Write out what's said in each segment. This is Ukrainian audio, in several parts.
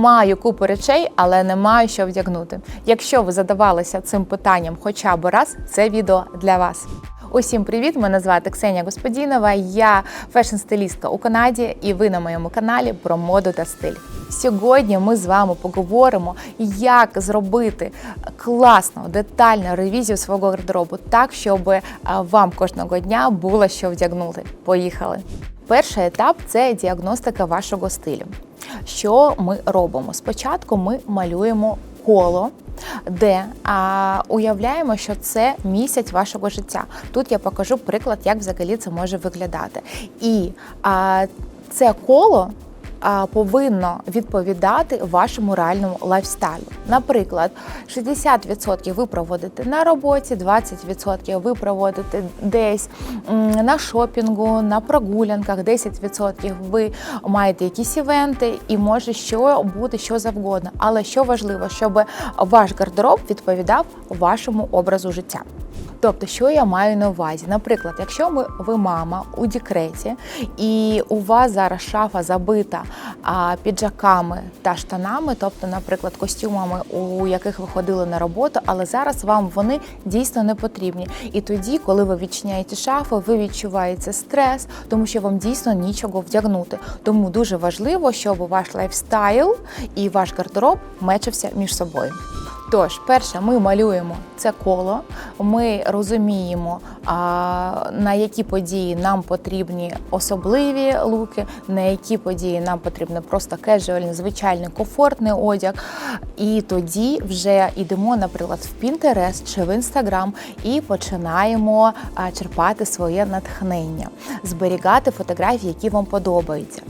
Маю купу речей, але не маю що вдягнути. Якщо ви задавалися цим питанням хоча б раз, це відео для вас. Усім привіт! Мене звати Ксенія Господінова. Я фешн-стилістка у Канаді, і ви на моєму каналі про моду та стиль. Сьогодні ми з вами поговоримо, як зробити класну детальну ревізію свого гардеробу, так щоб е, вам кожного дня було що вдягнути. Поїхали! Перший етап це діагностика вашого стилю. Що ми робимо? Спочатку ми малюємо коло, де а, уявляємо, що це місяць вашого життя. Тут я покажу приклад, як взагалі це може виглядати. І а, це коло. Повинно відповідати вашому реальному лайфстайлю. Наприклад, 60% ви проводите на роботі, 20% ви проводите десь на шопінгу, на прогулянках, 10% ви маєте якісь івенти, і може що бути що завгодно. Але що важливо, щоб ваш гардероб відповідав вашому образу життя. Тобто, що я маю на увазі? Наприклад, якщо ми, ви мама у декреті, і у вас зараз шафа забита а, піджаками та штанами, тобто, наприклад, костюмами, у яких ви ходили на роботу, але зараз вам вони дійсно не потрібні. І тоді, коли ви відчиняєте шафу, ви відчуваєте стрес, тому що вам дійсно нічого вдягнути. Тому дуже важливо, щоб ваш лайфстайл і ваш гардероб мечився між собою. Тож, перше, ми малюємо це коло. Ми розуміємо, на які події нам потрібні особливі луки, на які події нам потрібен просто кежуальний, звичайний комфортний одяг. І тоді вже йдемо, наприклад, в Pinterest чи в Instagram і починаємо черпати своє натхнення, зберігати фотографії, які вам подобаються.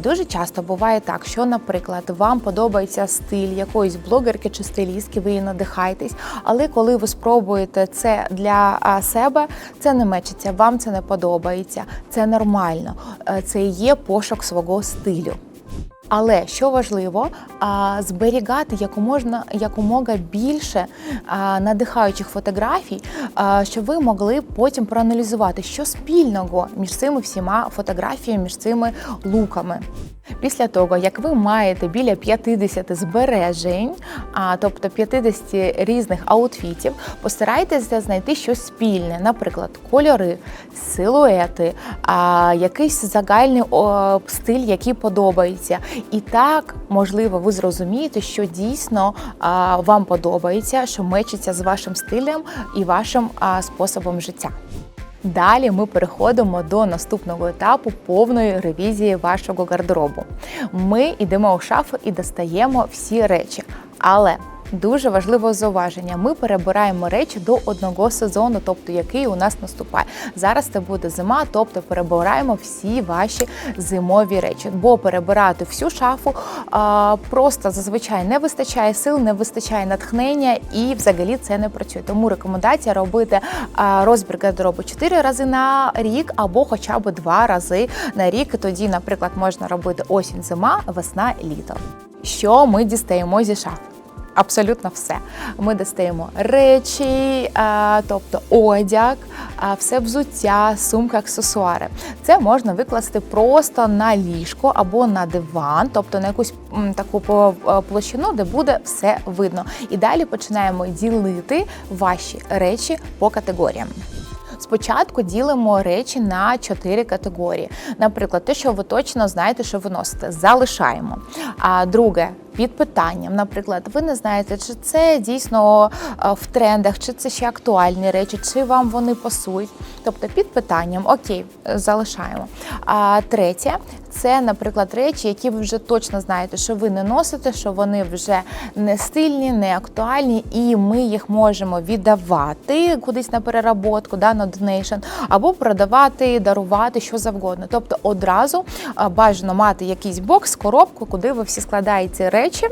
Дуже часто буває так, що, наприклад, вам подобається стиль якоїсь блогерки чи стилістки, ви її надихаєтесь, але коли ви спробуєте це для себе, це не мечиться, вам це не подобається, це нормально. Е, Це є пошук свого стилю. Але що важливо, зберігати якоможна якомога більше надихаючих фотографій, щоб ви могли потім проаналізувати, що спільного між цими всіма фотографіями, між цими луками. Після того, як ви маєте біля 50 збережень, а, тобто 50 різних аутфітів, постарайтеся знайти щось спільне, наприклад, кольори, силуети, а, якийсь загальний стиль, який подобається. І так, можливо, ви зрозумієте, що дійсно а, вам подобається, що мечиться з вашим стилем і вашим а, способом життя. Далі ми переходимо до наступного етапу повної ревізії вашого гардеробу. Ми йдемо у шафу і достаємо всі речі. Але Дуже важливе зауваження. Ми перебираємо речі до одного сезону, тобто який у нас наступає. Зараз це буде зима, тобто перебираємо всі ваші зимові речі. Бо перебирати всю шафу а, просто зазвичай не вистачає сил, не вистачає натхнення і взагалі це не працює. Тому рекомендація робити розбір гардеробу 4 рази на рік або хоча б 2 рази на рік. Тоді, наприклад, можна робити осінь, зима, весна, літо. Що ми дістаємо зі шафи? Абсолютно все. Ми достаємо речі, тобто одяг, все взуття, сумка, аксесуари. Це можна викласти просто на ліжко або на диван, тобто на якусь таку е, площину, де буде все видно. І далі починаємо ділити ваші речі по категоріям. Спочатку ділимо речі на чотири категорії. Наприклад, те, що ви точно знаєте, що ви носите, залишаємо. А друге. Під питанням, наприклад, ви не знаєте, чи це дійсно е, в трендах, чи це ще актуальні речі, чи вам вони пасують. Тобто під питанням, окей, е, залишаємо. А третє це, наприклад, речі, які ви вже точно знаєте, що ви не носите, що вони вже не стильні, не актуальні, і ми їх можемо віддавати кудись на переработку, да, на донейшн, або продавати, дарувати що завгодно. Тобто одразу бажано мати якийсь бокс, коробку, куди ви всі складаєте речі речі.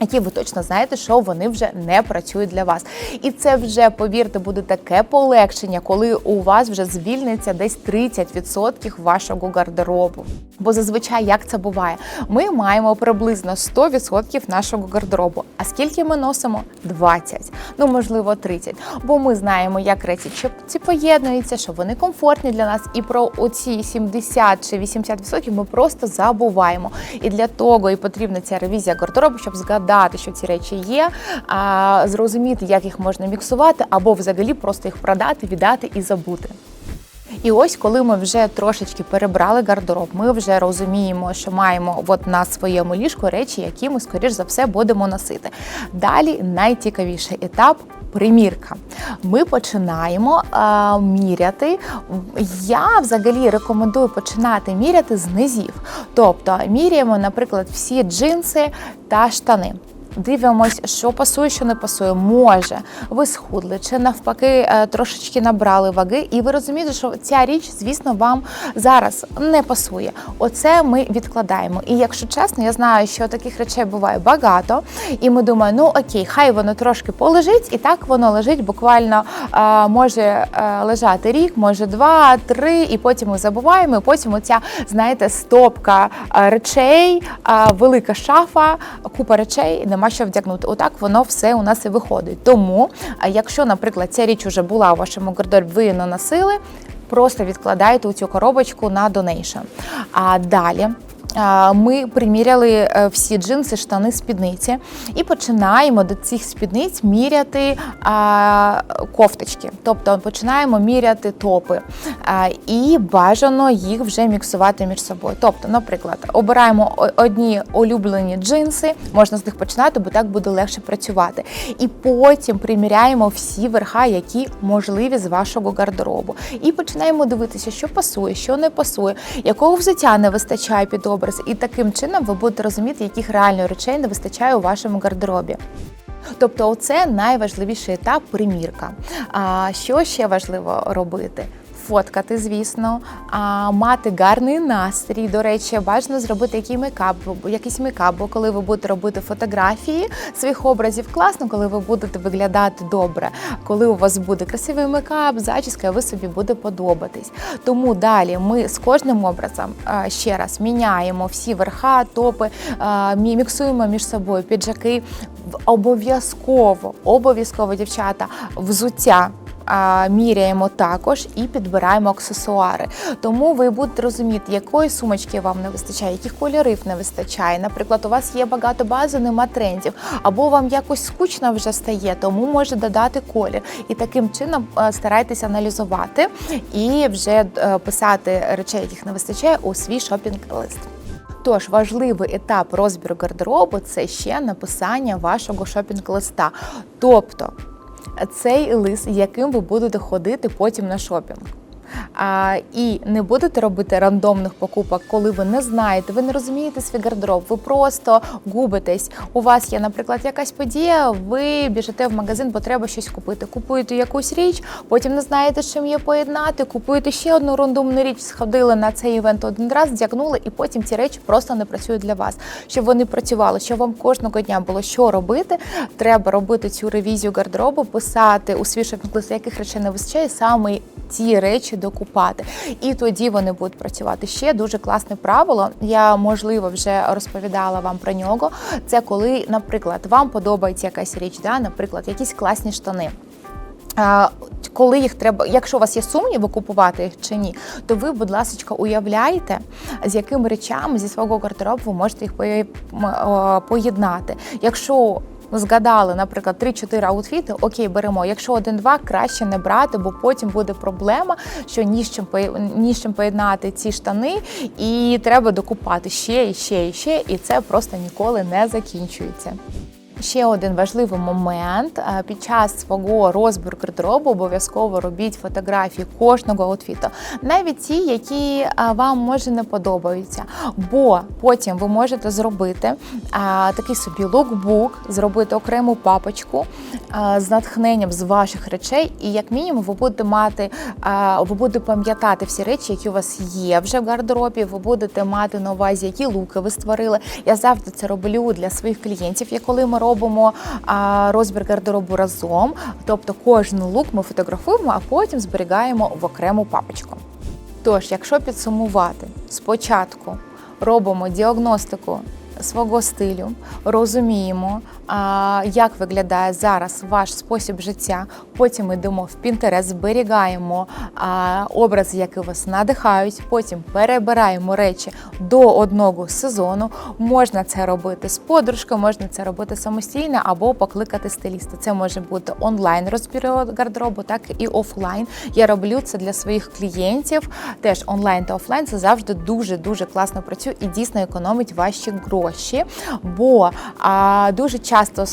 Які ви точно знаєте, що вони вже не працюють для вас, і це вже повірте буде таке полегшення, коли у вас вже звільниться десь 30% вашого гардеробу. Бо зазвичай як це буває? Ми маємо приблизно 100% нашого гардеробу. А скільки ми носимо? 20, ну можливо 30. Бо ми знаємо, як речі ці поєднуються, що вони комфортні для нас, і про оці 70 чи 80% ми просто забуваємо. І для того і потрібна ця ревізія гардеробу, щоб згадати, що ці речі є, а зрозуміти, як їх можна міксувати, або взагалі просто їх продати, віддати і забути. І ось, коли ми вже трошечки перебрали гардероб, ми вже розуміємо, що маємо от на своєму ліжку речі, які ми, скоріш за все, будемо носити. Далі найцікавіший етап. Примірка. Ми починаємо е, міряти. Я взагалі рекомендую починати міряти з низів. Тобто міряємо, наприклад, всі джинси та штани. Дивимось, що пасує, що не пасує. Може, ви схудли, чи навпаки е, трошечки набрали ваги, і ви розумієте, що ця річ, звісно, вам зараз не пасує. Оце ми відкладаємо. І якщо чесно, я знаю, що таких речей буває багато, і ми думаємо, ну окей, хай воно трошки полежить, і так воно лежить буквально е, може е, лежати рік, може два, три, і потім ми забуваємо. і Потім оця, знаєте, стопка речей, велика шафа, купа речей, нема що вдягнути. Отак воно все у нас і виходить. Тому, якщо, наприклад, ця річ вже була у вашому гардеробі, ви її не носили, просто відкладайте у цю коробочку на донейшн. А далі. Ми приміряли е, всі джинси, штани, спідниці і починаємо до цих спідниць міряти кофточки. Тобто починаємо міряти топи і бажано їх вже міксувати між собою. Тобто, наприклад, обираємо одні улюблені джинси, можна з них починати, бо так буде легше працювати. І потім приміряємо всі верха, які можливі з вашого гардеробу. І починаємо дивитися, що пасує, що не пасує, якого взуття не вистачає під образ. І таким чином ви будете розуміти, яких реально речей не вистачає у вашому гардеробі. Тобто, оце найважливіший етап примірка. А що ще важливо робити? Фоткати, звісно, а мати гарний настрій. До речі, бажано зробити який мейкап, якийсь мейкап, бо коли ви будете робити фотографії своїх образів, класно, коли ви будете виглядати добре. Коли у вас буде красивий мейкап, зачіска, ви собі буде подобатись. Тому далі ми з кожним образом ще раз міняємо всі верха, топи, міксуємо між собою піджаки. Обов'язково, обов'язково, дівчата, взуття міряємо також і підбираємо аксесуари. Тому ви будете розуміти, якої сумочки вам не вистачає, яких кольорів не вистачає. Наприклад, у вас є багато бази, нема трендів, або вам якось скучно вже стає, тому може додати колір. І таким чином е, старайтесь аналізувати і вже е, писати речей, яких не вистачає, у свій шопінг-лист. Тож важливий етап розбіру гардеробу це ще написання вашого шопінг-листа. Тобто цей лист, яким ви будете ходити потім на шопінг. І не будете робити рандомних покупок, коли ви не знаєте, ви не розумієте свій гардероб, ви просто губитесь. У вас є, наприклад, якась подія, ви біжите в магазин, бо треба щось купити. Купуєте якусь річ, потім не знаєте, з чим її поєднати, купуєте ще одну рандомну річ, сходили на цей івент один раз, вдягнули, і потім ці речі просто не працюють для вас. Щоб вони працювали, щоб вам кожного дня було що робити, треба робити цю ревізію гардеробу, писати у свій шопінг-лист, яких речей не вистачає, саме ці речі докупати. І тоді вони будуть працювати. Ще дуже класне правило. Я можливо вже розповідала вам про нього. Це коли, наприклад, вам подобається якась річ, да, наприклад, якісь класні штани. Коли їх треба, якщо у вас є сумніви купувати їх чи ні, то ви, будь ласка, уявляєте, з якими речами зі свого гардеробу ви можете їх поєднати. Якщо згадали, наприклад, 3-4 аутфіти, окей, беремо. Якщо один-два, краще не брати, бо потім буде проблема, що ні з чим пої- ні з чим поєднати ці штани, і треба докупати ще і ще і ще, і це просто ніколи не закінчується. Ще один важливий момент е, під час свого розбору гардеробу обов'язково робіть фотографії кожного аутфіту, навіть ті, які е, вам може не подобаються. Бо потім ви можете зробити е, такий собі лукбук, зробити окрему папочку з натхненням з ваших речей, і як мінімум ви будете мати, ви будете пам'ятати всі речі, які у вас є вже в гардеробі. Ви будете мати на увазі, які луки ви створили. Я завжди це роблю для своїх клієнтів. І коли ми робимо розбір гардеробу разом, тобто кожен лук ми фотографуємо, а потім зберігаємо в окрему папочку. Тож, якщо підсумувати, спочатку робимо діагностику свого стилю, розуміємо, як виглядає зараз ваш спосіб життя. Потім йдемо в Pinterest, зберігаємо образи, які вас надихають. Потім перебираємо речі до одного сезону. Можна це робити з подружкою, можна це робити самостійно або покликати стиліста. Це може бути онлайн розбір гардеробу, так і офлайн. Я роблю це для своїх клієнтів. Теж онлайн та офлайн це завжди дуже дуже класно працює і дійсно економить ваші гроші. Бо а, дуже часто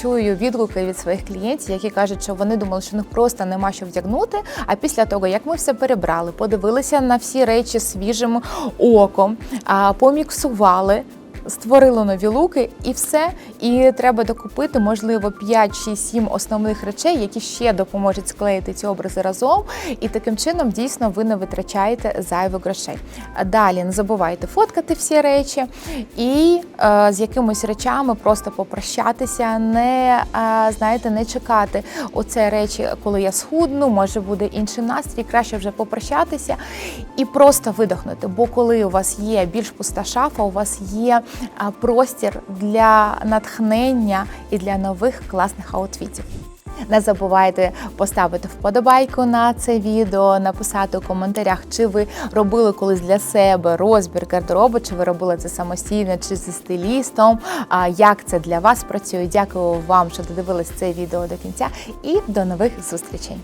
чую відгуки від своїх клієнтів, які кажуть, що вони думали, що в них просто нема що вдягнути. А після того, як ми все перебрали, подивилися на всі речі свіжим оком, а, поміксували. Створили нові луки і все. І треба докупити, можливо, 5, 6, 7 основних речей, які ще допоможуть склеїти ці образи разом. І таким чином дійсно ви не витрачаєте зайвих грошей. Далі не забувайте фоткати всі речі і е, з якимись речами просто попрощатися, не е, знаєте, не чекати оце речі, коли я схудну, може буде інший настрій. Краще вже попрощатися і просто видохнути. Бо коли у вас є більш пуста шафа, у вас є простір для натхнення і для нових класних аутфітів. Не забувайте поставити вподобайку на це відео, написати у коментарях, чи ви робили колись для себе розбір гардеробу, чи ви робили це самостійно, чи зі стилістом. Як це для вас працює? Дякую вам, що додивились це відео до кінця, і до нових зустрічей.